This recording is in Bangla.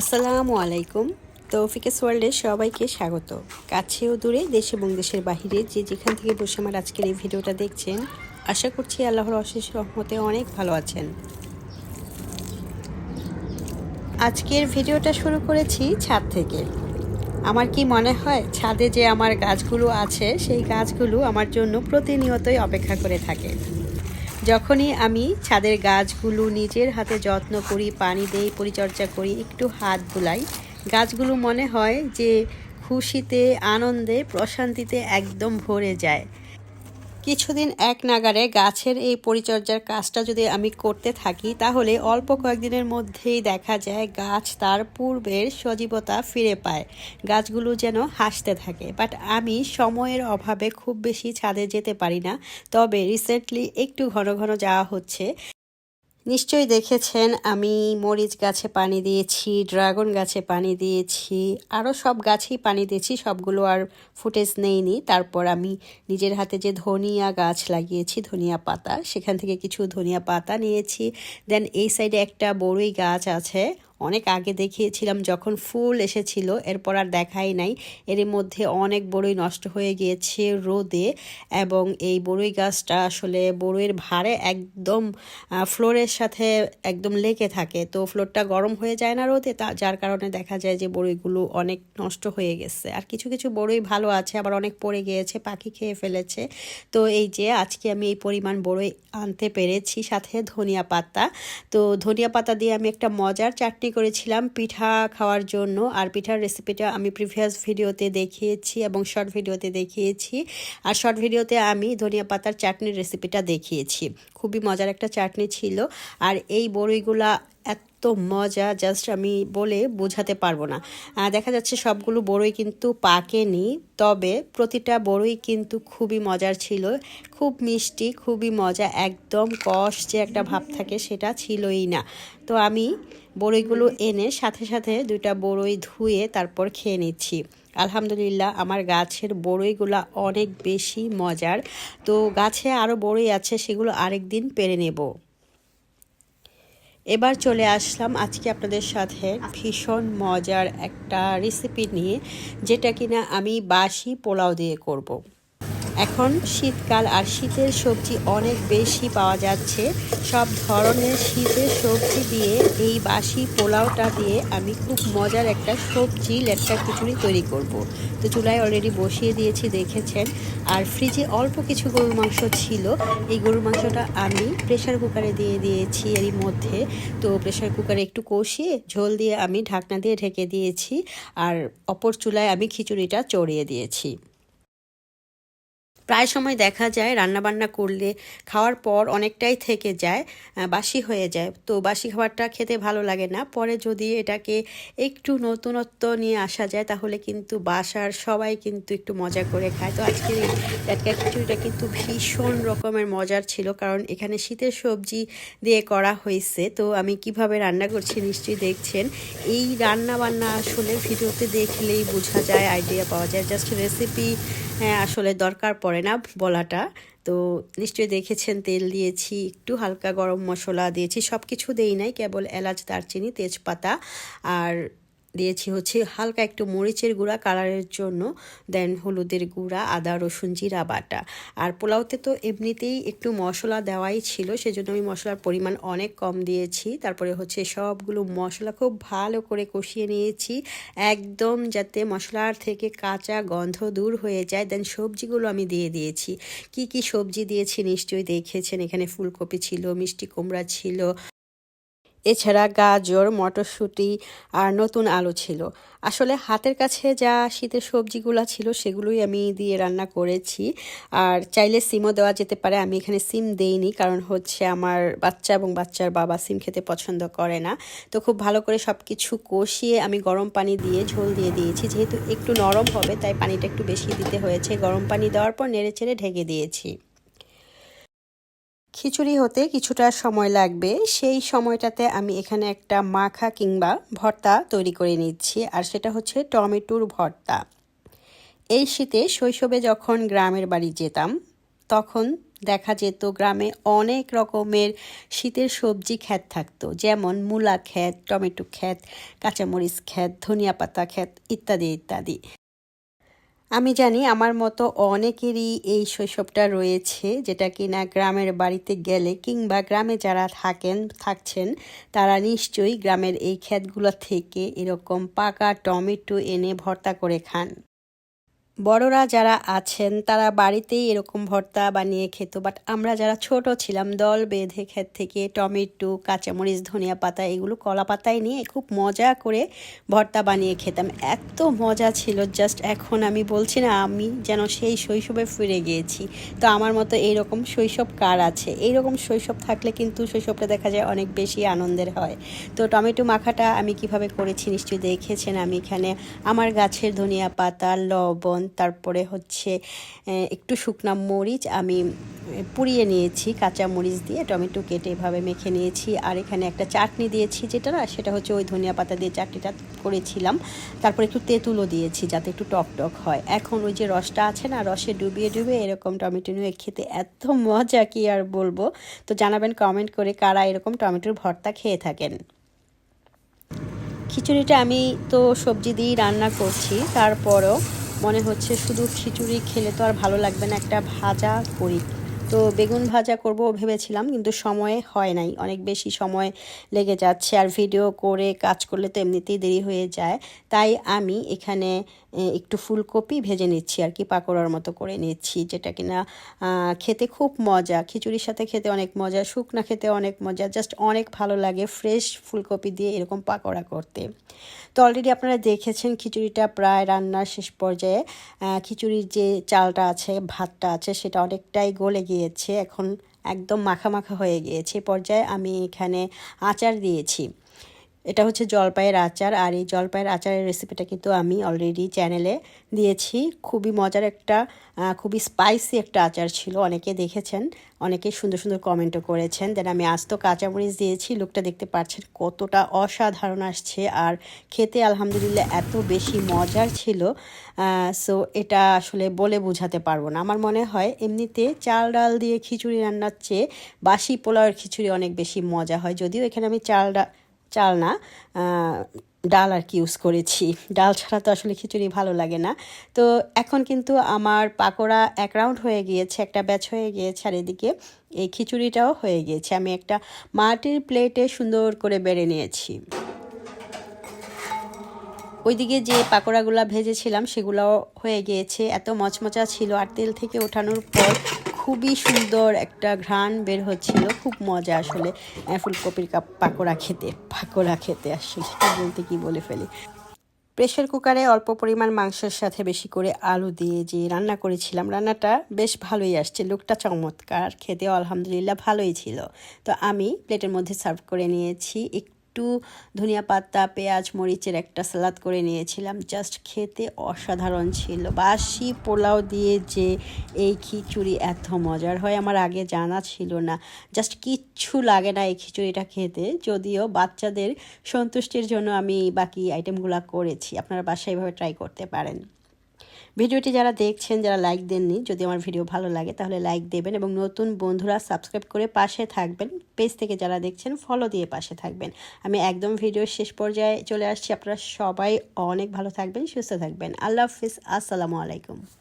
আসসালামু আলাইকুম। তৌফিকেস ওয়ার্ল্ডে সবাইকে স্বাগত। কাছে ও দূরে, দেশ এবং দেশের বাহিরে যে যেখান থেকে বসে আমার আজকের এই ভিডিওটা দেখছেন, আশা করছি আল্লাহর অশেষ রহমতে অনেক ভালো আছেন। আজকের ভিডিওটা শুরু করেছি ছাদ থেকে। আমার কি মনে হয়, ছাদে যে আমার গাছগুলো আছে, সেই গাছগুলো আমার জন্য প্রতিনিয়তই অপেক্ষা করে থাকে। যখনই আমি ছাদের গাছগুলো নিজের হাতে যত্ন করি, পানি দেই, পরিচর্যা করি, একটু হাত বুলাই, গাছগুলো মনে হয় যে খুশিতে, আনন্দে, প্রশান্তিতে একদম ভরে যায়। কিছুদিন এক নাগারে গাছের এই পরিচর্যার কাজটা যদি আমি করতে থাকি, তাহলে অল্প কয়েকদিনের মধ্যেই দেখা যায় গাছ তার পূর্বের সজীবতা ফিরে পায়। গাছগুলো যেন হাসতে থাকে। বাট আমি সময়ের অভাবে খুব বেশি ছাদে যেতে পারি না। তবে রিসেন্টলি একটু ঘন ঘন যাওয়া হচ্ছে। নিশ্চয়ই দেখেছেন, আমি মরিচ গাছে পানি দিয়েছি, ড্রাগন গাছে পানি দিয়েছি আরও সব গাছেই পানি দিয়েছি, সবগুলো আর ফুটেজ নেইনি। তারপর আমি নিজের হাতে যে ধনিয়া গাছ লাগিয়েছি, ধনিয়া পাতা, সেখান থেকে কিছু ধনিয়া পাতা নিয়েছি। দেন এই সাইডে একটা বড়ই গাছ আছে অনেক আগে দেখিয়েছিলাম যখন ফুল এসেছিল, এরপর আর দেখাই নাই। এর মধ্যে অনেক বড়ই নষ্ট হয়ে গিয়েছে রোদে এবং এই বড়ই গাছটা আসলে বড়ইয়ের ভারে একদম ফ্লোরের সাথে একদম লেগে থাকে। তো ফ্লোরটা গরম হয়ে যায় না রোদে, তা, যার কারণে দেখা যায় যে বড়ইগুলো অনেক নষ্ট হয়ে গেছে। আর কিছু কিছু বড়ই ভালো আছে, আবার অনেক পড়ে গিয়েছে, পাখি খেয়ে ফেলেছে। তো এই যে আজকে আমি এই পরিমাণ বড়ই আনতে পেরেছি, সাথে ধনিয়া পাতা। তো ধনিয়া পাতা দিয়ে আমি একটা মজার চাটনি করেছিলাম পিঠা খাওয়ার জন্য। আর পিঠার রেসিপিটা আমি প্রিভিয়াস ভিডিওতে দেখিয়েছি এবং শর্ট ভিডিওতে দেখিয়েছি। আর শর্ট ভিডিওতে আমি ধনিয়া পাতার চাটনির রেসিপিটা দেখিয়েছি। খুবই মজার একটা চাটনি ছিল। আর এই বড়িগুলা এত মজা জাস্ট আমি বলে বোঝাতে পারব না। দেখা যাচ্ছে সবগুলো বড়ই কিন্তু পাকেনি, তবে প্রতিটা বড়ই কিন্তু খুবই মজার ছিল। খুব মিষ্টি, খুবই মজা, একদম কষ যে একটা ভাব থাকে সেটা ছিলই না। তো আমি বড়ইগুলো এনে সাথে সাথে দুইটা বড়ই ধুয়ে তারপর খেয়ে নিচ্ছি। আলহামদুলিল্লাহ আমার গাছের বড়ইগুলা অনেক বেশি মজার। তো গাছে আরও বড়ই আছে, সেগুলো আরেক দিন পেরে নেব। এবার চলে আসলাম আজকে আপনাদের সাথে ভীষণ মজার একটা রেসিপি নিয়ে, যেটা কিনা আমি বাসি পোলাও দিয়ে করব। এখন শীতকাল আর শীতের সবজি অনেক বেশি পাওয়া যাচ্ছে। সব ধরনের শীতের সবজি দিয়ে, এই বাসি পোলাওটা দিয়ে আমি খুব মজার একটা সবজি লেটকা খিচুড়ি তৈরি করব। তো চুলায় অলরেডি বসিয়ে দিয়েছি, দেখেছেন? আর ফ্রিজে অল্প কিছু গরুর মাংস ছিল। এই গরুর মাংসটা আমি প্রেশার কুকারে দিয়ে দিয়েছি এরই মধ্যে। তো প্রেশার কুকারে একটু কষিয়ে, ঝোল দিয়ে আমি ঢাকনা দিয়ে ঢেকে দিয়েছি। আর অপর চুলায় আমি খিচুড়িটা চড়িয়ে দিয়েছি। প্রায় সময় দেখা যায় রান্না বান্না করলে খাওয়ার পর অনেকটাই থেকে যায় বাসি হয়ে যায়। তো বাসি খাবারটা খেতে ভালো লাগে না। পরে যদি এটাকে একটু নতুনত্ব নিয়ে আসা যায়, তাহলে কিন্তু বাসার সবাই কিন্তু একটু মজা করে খায়। তো আজকের এই টাটকা খিচুড়িটা কিন্তু ভীষণ রকমের মজার ছিল, কারণ এখানে শীতের সবজি দিয়ে করা হয়েছে। তো আমি কীভাবে রান্না করছি নিশ্চয়ই দেখছেন। এই রান্না বান্না আসলে ভিডিওতে দেখলেই বোঝা যায় আইডিয়া পাওয়া যায়। জাস্ট রেসিপি হ্যাঁ আসলে দরকার পড়ে না বলাটা। তো নিশ্চয়ই দেখেছেন, তেল দিয়েছি, একটু হালকা গরম মশলা দিয়েছি সব কিছু দেই নাই, কেবল এলাচ, দারচিনি, তেজপাতা, আর দিয়েছি হচ্ছে হালকা একটু মরিচের গুঁড়া, কালারের জন্য দেন হলুদের গুঁড়া, আদা, রসুন, জিরা, বাটা। আর পোলাওতে তো এমনিতেই একটু মশলা দেওয়াই ছিল, সেজন্য আমি মশলার পরিমাণ অনেক কম দিয়েছি। তারপরে হচ্ছে সবগুলো মশলা খুব ভালো করে কষিয়ে নিয়েছি, একদম যাতে মশলার থেকে কাঁচা গন্ধ দূর হয়ে যায়। দেন সবজিগুলো আমি দিয়ে দিয়েছি। কি কি সবজি দিয়েছি নিশ্চয়ই দেখেছেন, এখানে ফুলকপি ছিল, মিষ্টি কুমড়া ছিল এছাড়া গাজর, মটরশুঁটি আর নতুন আলু ছিল। আসলে হাতের কাছে যা শীতের সবজিগুলো ছিল সেগুলোই আমি দিয়ে রান্না করেছি। আর চাইলে সিমও দেওয়া যেতে পারে, আমি এখানে সিম দেইনি কারণ হচ্ছে আমার বাচ্চা এবং বাচ্চার বাবা সিম খেতে পছন্দ করে না। তো খুব ভালো করে সব কিছু কষিয়ে আমি গরম পানি দিয়ে ঝোল দিয়ে দিয়েছি। যেহেতু একটু নরম হবে তাই পানিটা একটু বেশি দিতে হয়েছে। গরম পানি দেওয়ার পর নেড়ে চেড়ে ঢেকে দিয়েছি। খিচুড়ি হতে কিছুটা সময় লাগবে, সেই সময়টাতে আমি এখানে একটা মাখা কিংবা ভর্তা তৈরি করে নিচ্ছি, আর সেটা হচ্ছে টমেটোর ভর্তা। এই শীতে শৈশবে যখন গ্রামের বাড়ি যেতাম, তখন দেখা যেত গ্রামে অনেক রকমের শীতের সবজি ক্ষেত থাকতো, যেমন মূলা ক্ষেত, টমেটো ক্ষেত, কাঁচামরিচ ক্ষেত, ধনিয়া পাতা ক্ষেত, ইত্যাদি ইত্যাদি। আমি জানি আমার মতো অনেকেরই এই শৈশবটা রয়েছে, যেটা কিনা গ্রামের বাড়িতে গেলে কিংবা গ্রামে যারা থাকেন, থাকছেন, তারা নিশ্চয়ই গ্রামের এই ক্ষেতগুলো থেকে এরকম পাকা টমেটো এনে ভর্তা করে খান। বড়রা যারা আছেন, তারা বাড়িতেই এরকম ভর্তা বানিয়ে খেত বাট আমরা যারা ছোট ছিলাম, দল বেঁধে ক্ষেত থেকে টমেটো, কাঁচামরিচ, ধনিয়া পাতা, এগুলো কলা পাতায় নিয়ে খুব মজা করে ভর্তা বানিয়ে খেতাম। এত মজা ছিল জাস্ট এখন আমি বলছি না, আমি যেন সেই শৈশবে ফিরে গিয়েছি। তো আমার মতো এইরকম শৈশব কার আছে? এইরকম শৈশব থাকলে কিন্তু শৈশবটা দেখা যায় অনেক বেশি আনন্দের হয়। তো টমেটো মাখাটা আমি কীভাবে করেছি নিশ্চয়ই দেখেছেন, আমি এখানে আমার গাছের ধনিয়া পাতা, লবণ তারপরে হচ্ছে একটু শুকনা মরিচ আমি পুড়িয়ে নিয়েছি, কাঁচা মরিচ দিয়ে টমেটো কেটে এভাবে মেখে নিয়েছি। আর এখানে একটা চাটনি দিয়েছি, যেটা না, সেটা হচ্ছে ওই ধনিয়া পাতা দিয়ে চাটনিটা করেছিলাম। তারপরে একটু তেঁতুলও দিয়েছি যাতে একটু টক টক হয়। এখন ওই যে রসটা আছে না, রসে ডুবিয়ে ডুবিয়ে এরকম টমেটো নিয়ে খেতে এত মজা কি আর বলব? তো জানাবেন কমেন্ট করে কারা এরকম টমেটোর ভর্তা খেয়ে থাকেন? খিচুড়িটা আমি তো সবজি দিয়েই রান্না করছি, তারপরও মনে হচ্ছে শুধু খিচুড়ি খেলে তো আর ভালো লাগবে না একটা ভাজা করি। তো বেগুন ভাজা করব ভেবেছিলাম, কিন্তু সময়ে হয় নাই। অনেক বেশি সময় লেগে যাচ্ছে আর ভিডিও করে কাজ করলে তো এমনিতেই দেরি হয়ে যায়। তাই আমি এখানে একটু ফুলকপি ভেজে নিচ্ছি আর কি, পাকোড়ার মতো করে নিচ্ছি, যেটা কিনা খেতে খুব মজা। খিচুড়ির সাথে খেতে অনেক মজা, শুকনা খেতে অনেক মজা জাস্ট অনেক ভালো লাগে ফ্রেশ ফুলকপি দিয়ে এরকম পাকোড়া করতে। তো অলরেডি আপনারা দেখেছেন খিচুড়িটা প্রায় রান্নার শেষ পর্যায়ে খিচুড়ির যে চালটা আছে, ভাতটা আছে, সেটা অনেকটাই গলে গিয়েছে এখন একদম মাখা মাখা হয়ে গিয়েছে। পর্যায়ে আমি এখানে আচার দিয়েছি। এটা হচ্ছে জলপাইয়ের আচার, আর এই জলপাইয়ের আচারের রেসিপিটা কিন্তু আমি অলরেডি চ্যানেলে দিয়েছি। খুবই মজার একটা খুবই স্পাইসি একটা আচার ছিল, অনেকে দেখেছেন, অনেকে সুন্দর সুন্দর কমেন্টও করেছেন। দেন আমি আস্ত কাঁচামরিচ দিয়েছি, লোকটা দেখতে পাচ্ছেন কতটা অসাধারণ আসছে, আর খেতে আলহামদুলিল্লাহ এত বেশি মজার ছিল সো এটা আসলে বলে বোঝাতে পারব না। আমার মনে হয় এমনিতে চাল ডাল দিয়ে খিচুড়ি রান্নার চেয়ে বাসি পোলাওয়ের খিচুড়ি অনেক বেশি মজা হয়, যদিও এখানে আমি চাল ডাল চাল না ডাল আর কি ইউজ করেছি। ডাল ছাড়া তো আসলে খিচুড়ি ভালো লাগে না। তো এখন কিন্তু আমার পাকোড়া এক রাউন্ড হয়ে গিয়েছে, একটা ব্যাচ হয়ে গিয়েছে আর এদিকে এই খিচুড়িটাও হয়ে গিয়েছে। আমি একটা মাটির প্লেটে সুন্দর করে বেড়ে নিয়েছি। ওইদিকে যে পাকোড়াগুলো ভেজেছিলাম সেগুলোও হয়ে গিয়েছে। এত মচমচা ছিল, আর তেল থেকে ওঠানোর পর খুবই সুন্দর একটা ঘ্রাণ বের হচ্ছিল। খুব মজা আসলে ফুলকপির কাপ পাকোড়া খেতে পাকোড়া খেতে আসলে বলতে কি বলে ফেলি। প্রেশার কুকারে অল্প পরিমাণ মাংসের সাথে বেশি করে আলু দিয়ে যে রান্না করেছিলাম, রান্নাটা বেশ ভালোই আসছে। লুকটা চমৎকার খেতে আলহামদুলিল্লাহ ভালোই ছিল। তো আমি প্লেটের মধ্যে সার্ভ করে নিয়েছি একটু একটু ধনিয়া পাতা, পেঁয়াজ, মরিচের একটা সালাদ করে নিয়েছিলাম। জাস্ট খেতে অসাধারণ ছিল। বাসি পোলাও দিয়ে যে এই খিচুড়ি এত মজার হয় আমার আগে জানা ছিল না। জাস্ট কিচ্ছু লাগে না এই খিচুড়িটা খেতে। যদিও বাচ্চাদের সন্তুষ্টির জন্য আমি বাকি আইটেমগুলো করেছি। আপনারা বাসায় এভাবে ট্রাই করতে পারেন। ভিডিওটি যারা দেখছেন, যারা লাইক দেননি, যদি আমার ভিডিও ভালো লাগে, তাহলে লাইক দেবেন এবং নতুন বন্ধুরা সাবস্ক্রাইব করে পাশে থাকবেন। পেজ থেকে যারা দেখছেন ফলো দিয়ে পাশে থাকবেন। আমি একদম ভিডিও শেষ পর্যায়ে চলে আসছি। আপনারা সবাই অনেক ভালো থাকবেন, সুস্থ থাকবেন। আল্লাহ হাফিজ। আসসালামু আলাইকুম।